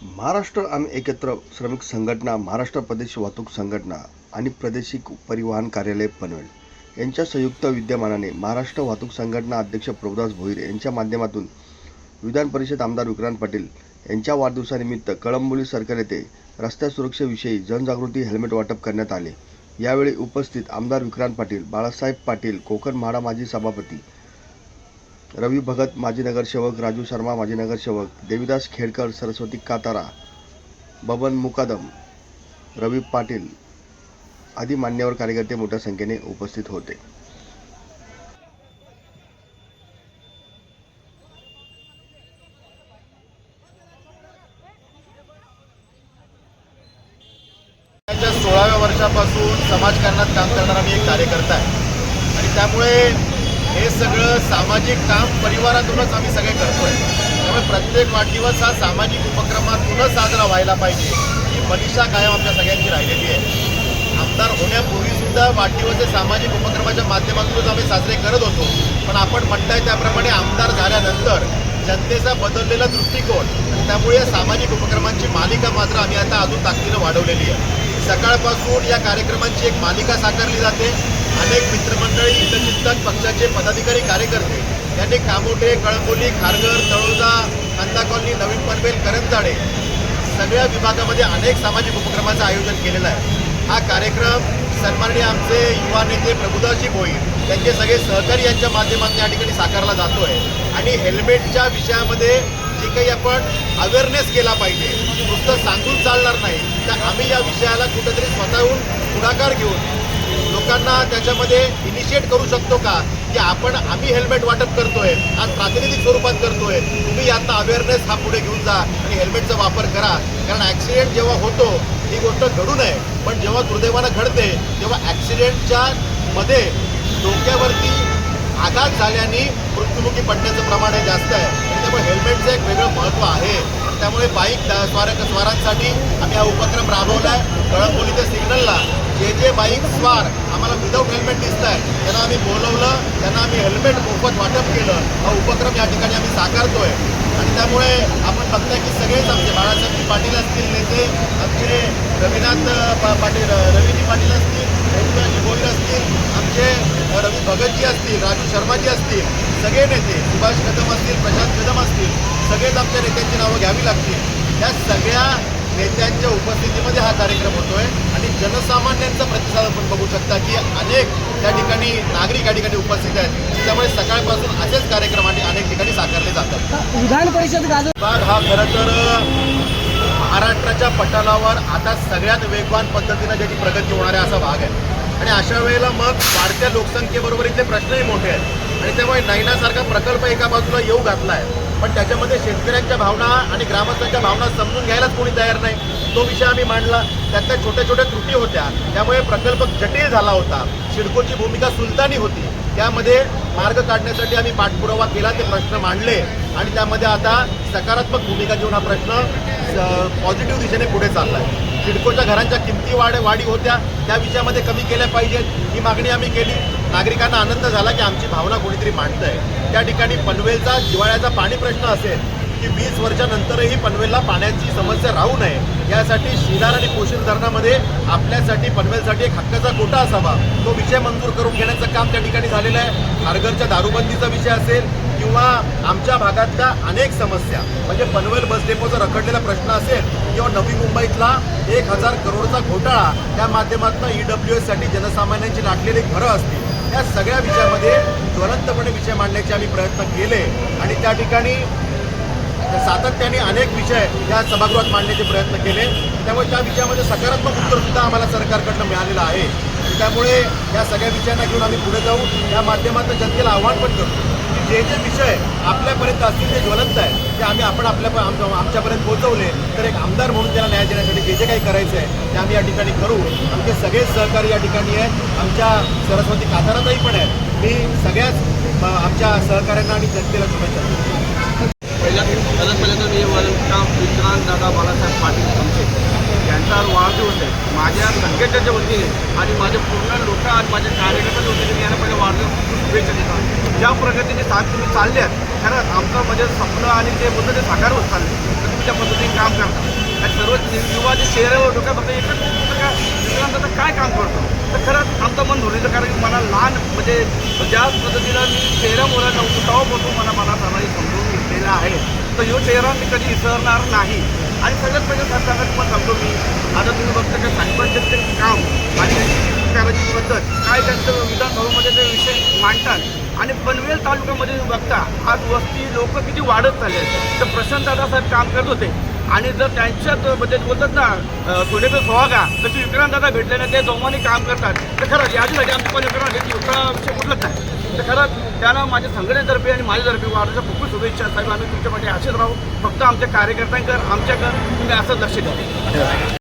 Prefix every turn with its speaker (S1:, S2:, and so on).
S1: महाराष्ट्र आम्ही एकत्र श्रमिक संघटना महाराष्ट्र प्रदेश वाहतूक संघटना आणि प्रादेशिक परिवहन कार्यालय पनवेल यांच्या संयुक्त विद्यमानाने महाराष्ट्र वाहतूक संघटना अध्यक्ष प्रभुदास भोईर यांच्या माध्यमातून विधान परिषद आमदार विक्रांत पाटील यांच्या वाढदिवसानिमित्त कळंबोली सरकार येथे रस्त्या सुरक्षेविषयी जनजागृती हेल्मेट वाटप करण्यात आले. यावेळी उपस्थित आमदार विक्रांत पाटील बाळासाहेब पाटील कोकण म्हाडा माजी सभापती रवी भगत माजी नगरसेवक राजू शर्मा माजी नगरसेवक देविदास खेडकर सरस्वती कातारा बबन मुकादम रवी पाटील आदी मान्यवर कार्यकर्ते मोठ्या संख्येने उपस्थित होते.
S2: सोळाव्या वर्षापासून समाजकारणात काम करणारा मी एक कार्यकर्ता आहे. आणि त्यामुळे हे सगळं सामाजिक काम परिवारातूनच आम्ही सगळे करतोय. त्यामुळे प्रत्येक वाढदिवस हा सामाजिक उपक्रमातूनच साजरा व्हायला पाहिजे. ही मनीषा कायम आमच्या सगळ्यांची राहिलेली आहे. आमदार होण्यापूर्वी सुद्धा वाढदिवस हे सामाजिक उपक्रमाच्या माध्यमातूनच आम्ही साजरे करत होतो. पण आपण म्हणताय त्याप्रमाणे आमदार झाल्यानंतर जनतेचा बदललेला दृष्टिकोन त्यामुळे या सामाजिक उपक्रमांची मालिका मात्र आम्ही आता अजून ताकदीनं वाढवलेली आहे. सकाळपासून या कार्यक्रमांची एक मालिका साकारली जाते. अनेक मित्रमंडळी हितचिंतक पक्षाचे पदाधिकारी कार्यकर्ते. यांनी कामोठे कळंबोली खारघर तळोजा कांदा कॉलनी नवीन पनवेल करंजाडे सगळ्या विभागामध्ये अनेक सामाजिक उपक्रमाचं आयोजन केलेलं आहे. हा कार्यक्रम सन्माननीय आमचे युवा नेते प्रभुदासजी भोईर यांचे सगळे सहकारी यांच्या माध्यमातून या ठिकाणी साकारला जातो आहे आणि हेल्मेटच्या विषयामध्ये जे काही आपण अवेअरनेस केला पाहिजे नुसतं सांगून चालणार नाही तर आम्ही या विषयाला कुठंतरी स्वतःहून पुढाकार घेऊन लोकांना त्याच्यामध्ये इनिशिएट करू शकतो का? की आपण आम्ही हेल्मेट वाटप करतोय आज प्रातिनिधिक स्वरूपात करतोय. तुम्ही यातला अवेअरनेस हा पुढे घेऊन जा आणि हेल्मेटचा वापर करा. कारण ॲक्सिडेंट जेव्हा होतो ही गोष्ट घडू नये. पण जेव्हा दुर्दैवानं घडते तेव्हा ॲक्सिडेंटच्या मध्ये डोक्यावरती आघात झाल्याने मृत्युमुखी पडण्याचं प्रमाण हे जास्त आहे. आणि त्यामुळे हेल्मेटचं एक वेगळं महत्त्व आहे. त्यामुळे बाईक स्वारक स्वारांसाठी आम्ही हा उपक्रम राबवला आहे कळंबोलीच्या सिग्नलला. जे जे बाईक स्वार. आम्हाला विदाऊट हेल्मेट दिसत आहे त्यांना आम्ही बोलवलं त्यांना आम्ही हेल्मेट मोफत वाटप केलं. हा उपक्रम या ठिकाणी आम्ही साकारतोय. आणि त्यामुळे आपण बघताय की सगळेच आमचे बाळासाहेबजी पाटील असतील नेते आमचे रविनाथ पा- पाटील रवीजी पाटील असतील रघुनाथजी गोयल असतील आमचे रवी भगतजी असतील राजू शर्माजी असतील सगळे नेते सुभाष कदम असतील प्रशांत कदम असतील सगळेच आमच्या नेत्यांची नावं घ्यावी लागतील. त्या सगळ्या नेत्यांच्या उपस्थितीमध्ये हा कार्यक्रम होतोय आणि जनसामान्यांचा प्रतिसाद आपण बघू शकता की अनेक त्या ठिकाणी नागरिक या ठिकाणी उपस्थित आहेत त्यामुळे सकाळपासून असेच कार्यक्रम आणि अनेक ठिकाणी साकारले जातात.
S3: विधान परिषद
S2: विभाग हा खरं तर महाराष्ट्राच्या पटलावर आता सगळ्यात वेगवान पद्धतीनं ज्याची प्रगती होणार आहे असा भाग आहे. आणि अशा वेळेला मग वाढत्या लोकसंख्येबरोबर इथले प्रश्नही मोठे आहेत. आणि त्यामुळे नैनासारखा प्रकल्प एका बाजूला येऊ घातला आहे पण त्याच्यामध्ये शेतकऱ्यांच्या भावना आणि ग्रामस्थांच्या भावना समजून घ्यायलाच कोणी तयार नाही. तो विषय आम्ही मांडला. त्यातल्या छोट्या छोट्या त्रुटी होत्या. त्यामुळे प्रकल्प जटिल झाला होता. सिडकोची भूमिका सुलतानी होती. त्यामध्ये मार्ग काढण्यासाठी आम्ही पाठपुरावा केला ते प्रश्न मांडले. आणि त्यामध्ये आता सकारात्मक भूमिका घेऊन हा प्रश्न पॉझिटिव्ह दिशेने पुढे चालला आहे सिडकोच्या घरांच्या किमती वाढ वाढी होत्या. त्या विषयामध्ये कमी केल्या पाहिजेत. ही मागणी आम्ही केली. नागरिकांना आनंद झाला की आमची भावना कोणीतरी आहे त्या ठिकाणी पनवेलचा जिवाळ्याचा पाणी प्रश्न असेल की वीस वर्षानंतरही पनवेलला पाण्याची समस्या राहू नये यासाठी शिलार आणि पोषण धरणामध्ये आपल्यासाठी पनवेलसाठी एक हक्काचा कोटा असावा. तो विषय मंजूर करून घेण्याचं काम त्या ठिकाणी झालेलं आहे. खारघरच्या दारूबंदीचा विषय असेल किंवा आमच्या भागातल्या अनेक समस्या म्हणजे पनवेल बस डेपोचा रखडलेला प्रश्न असेल किंवा नवी मुंबईतला एक हजार करोडचा घोटाळा त्या माध्यमातून ई डब्ल्यू एससाठी जनसामान्यांची लाटलेली घरं असतील. या सगळ्या विषयामध्ये ज्वलंतपणे विषय मांडण्याचे आम्ही प्रयत्न केले आणि त्या ठिकाणी सातत्याने अनेक विषय या सभागृहात मांडण्याचे प्रयत्न केले. त्यामुळे त्या विषयामध्ये सकारात्मक उत्तरसुद्धा आम्हाला सरकारकडनं मिळालेलं आहे. त्यामुळे या सगळ्या विषयांना घेऊन आम्ही पुढे जाऊ. या माध्यमातून जनतेला आव्हान पण करतो की जे जे विषय आपल्यापर्यंत असतील जे ज्वलंत आहे ते आम्ही आपण आपल्या आमच्या आमच्यापर्यंत पोहोचवले. तर एक आमदार म्हणून त्याला न्याय देण्यासाठी जे जे काही करायचं आहे ते आम्ही या ठिकाणी करू. आमचे सगळे सहकारी या ठिकाणी आहेत. आमच्या सरस्वती कातारातही पण आहेत. मी सगळ्याच आमच्या सहकाऱ्यांना आणि जनतेला शुभेच्छा देतो
S4: पहिल्या सगळ्यात पहिल्यांदा मी वरचा विक्रांत दादा बाळासाहेब पाटील आमचे यांचा आज वाढदिवस आहे माझ्या संघटनेच्या वतीने आणि माझे पूर्ण लोक आणि माझ्या कार्यकर्त्याच्या वतीने मी यांना पहिल्या वाढदिवस शुभेच्छा देतो. ज्या प्रगतीने साथ तुम्ही चालले आहेत खरंच आमचं म्हणजे स्वप्न आणि जे मुद्दे ते साकार होत चालले तर तुम्ही त्या पद्धतीने काम करता. युवाच्या चेहऱ्यावर डोक्यात फक्त एकच दिसतं का विक्रांत दादा काय काम करतो? तर खरंच आमचं मन धुरीचं कारण की मला लहान म्हणजे ज्या पद्धतीनं मी चेहऱ्यामुळं उठावापासून मला मनात आणारी समजून घेतलेला आहे. तर ह्यो चेहरा मी कधी विसरणार नाही. आणि सगळ्यात पहिले सरकारला पण आता तुम्ही बघता का साहेबांचं काम आणि त्यांची पद्धत काय त्यांचं विधानसभेमध्ये ते विषय मांडतात आणि पनवेल तालुक्यामध्ये तुम्ही बघता आज वस्ती लोक किती वाढत चालले आहेत. तर प्रशांत दादासाहेब काम करत होते आणि जर त्यांच्यात बद्दल म्हणजे बोलतात ना सोनेबे सोहागा तशी विक्रांत दादा भेटले ना ते दोघांनी काम करतात. तर खरंच याच्यासाठी आमची पण विक्रांत घेतली विषय कुठलाच नाही. तर खरंच त्यांना माझ्या संघटनेतर्फे आणि माझ्यातर्फे वाढच्या खूप शुभेच्छा. साहेब आम्ही तुमच्यामध्ये आशेच राहू. फक्त आमच्या कार्यकर्त्यांकर आमच्याकडं तुम्ही असंच लक्ष द्या.